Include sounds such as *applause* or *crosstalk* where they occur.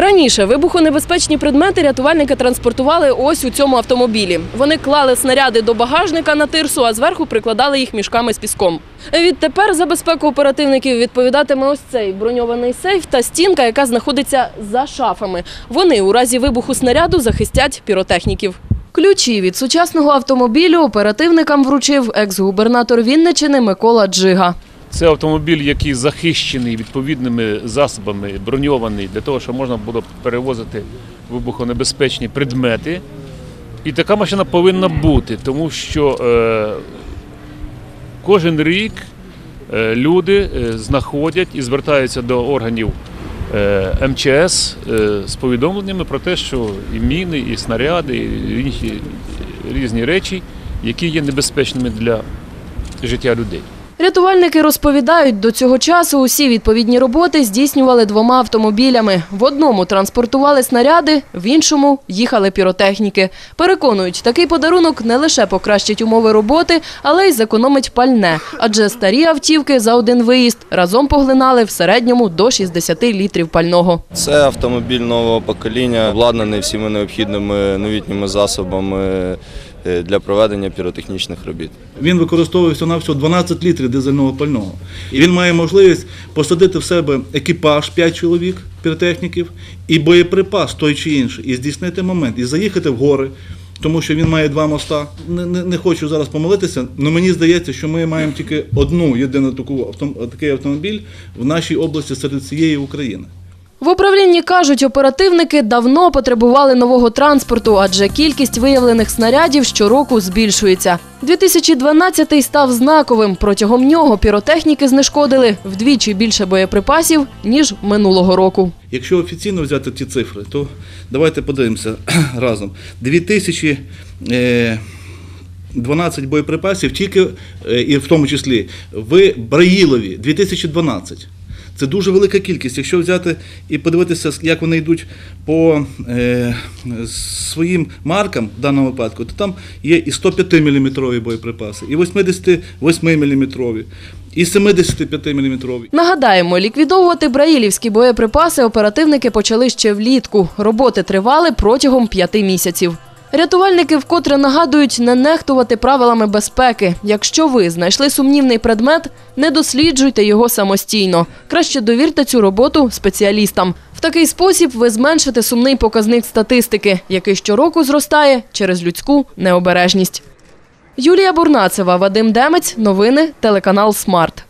Раніше вибухонебезпечні предмети рятувальники транспортували ось у цьому автомобілі. Вони клали снаряди до багажника на тирсу, а зверху прикладали їх мішками з піском. Відтепер за безпеку оперативників відповідатиме ось цей броньований сейф та стінка, яка знаходиться за шафами. Вони у разі вибуху снаряду захистять піротехніків. Ключі від сучасного автомобілю оперативникам вручив екс-губернатор Вінничини Микола Джига. Це автомобіль, який захищений відповідними засобами, броньований для того, щоб можна було перевозити вибухонебезпечні предмети. І така машина повинна бути, тому що е, кожен рік е, люди е, знаходять і звертаються до органів МЧС з повідомленнями про те, що і міни, і снаряди, і інші різні речі, які є небезпечними для життя людей. Рятувальники розповідають, до цього часу усі відповідні роботи здійснювали двома автомобілями. В одному транспортували снаряди, в іншому їхали піротехніки. Переконують, такий подарунок не лише покращить умови роботи, але й зекономить пальне. Адже старі автівки за один виїзд разом поглинали в середньому до 60 літрів пального. Це автомобіль нового покоління, обладнаний всіма необхідними новітніми засобами для проведення піротехнічних робіт. Він використовує всього на всього 12 літрів дизельного пального. І він має можливість посадити в себе екіпаж 5 чоловік піротехніків і боєприпас той чи інший, і здійснити момент, і заїхати в гори. Тому що він має два моста. Не, не, не хочу зараз помилитися, але мені здається, що ми маємо тільки одну єдину таку такий автомобіль в нашій області серед всієї України. В управлінні кажуть, оперативники давно потребували нового транспорту, адже кількість виявлених снарядів щороку збільшується. 2012-й став знаковим. Протягом нього піротехніки знешкодили вдвічі більше боєприпасів ніж минулого року. Якщо офіційно взяти ті цифри, то давайте подивимося *clears throat* разом. 2012 боєприпасів, тільки е, і в тому числі в Браїлові 2012. Це дуже велика кількість. Якщо взяти і подивитися, як вони йдуть по е, своїм маркам в даному випадку, то там є і 105 мм боєприпаси, і 88 мм, і 75 мм. Нагадаємо, ліквідовувати браїлівські боєприпаси оперативники почали ще влітку. Роботи тривали протягом п'яти місяців. Рятувальники вкотре нагадують не нехтувати правилами безпеки. Якщо ви знайшли сумнівний предмет, не досліджуйте його самостійно. Краще довірте цю роботу спеціалістам. В такий спосіб ви зменшите сумний показник статистики, який щороку зростає через людську необережність. Юлія Бурнацева, Вадим Демець. Новини телеканал Смарт.